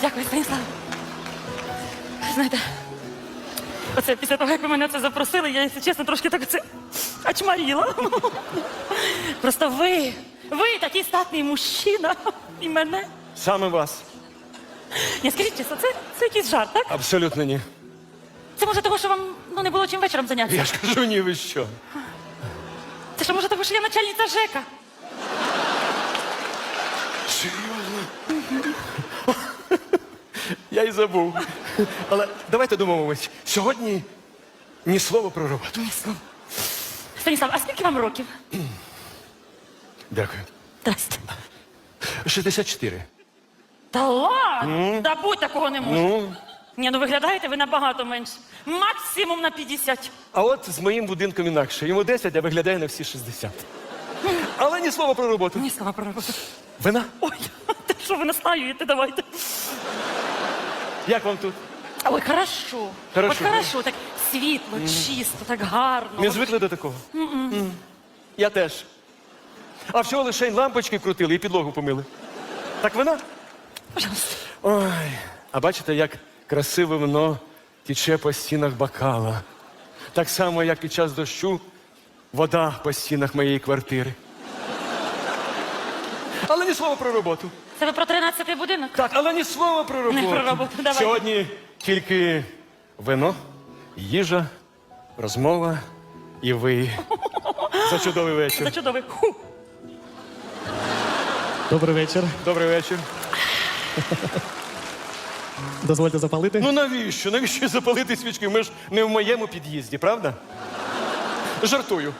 Дякую, Станіслав. Знаєте, оце після того, як ви мене це запросили, я, якщо чесно, трошки так це очмаріла. Просто ви, ви такий статний мужчина, і мене. Саме вас. Ні, скажіть чесно, це, це якийсь жарт, так? Абсолютно ні. Це може того, що вам ну, не було чим вечором зайнятися? Я ж кажу, ні, ви що. Це що може того, що я начальниця ЖЕКа? Серйозно? Я й забув. Але давайте домовимось. Сьогодні ні слова про роботу. Ясно. Станіслав, а скільки вам років? Дякую. Здрасте. 64. Та ладно, да будь такого не може. Ну, Ні, ну виглядаєте ви набагато менше. Максимум на 50. а от з моїм будинком інакше. Йому 10, а виглядає на всі 60. Але ні слова про роботу. Ні слова про роботу. Вина? Ой, та що ви настаюєте, давайте. Як вам тут? Ой, хорошо. Хорошо. От хорошо, так світло, чисто, так гарно. Не звикли до такого? М. Я теж. А всього лише лампочки крутили і підлогу помили. Так вина? Пожалуйста. Ой, а бачите, як красиве вино тіче по стінах бокала. Так само, як під час дощу вода по стінах моєї квартири. Але ні слова про роботу. Це ви про 13-й будинок? Так, але ні слова про роботу. про роботу, давай. Сьогодні тільки вино, їжа, розмова і ви. За чудовий За вечір. чудовий. Ху. Добрий вечір. Добрий вечір. Дозвольте запалити. Ну навіщо? Навіщо запалити свічки? Ми ж не в моєму під'їзді, правда? Жартую.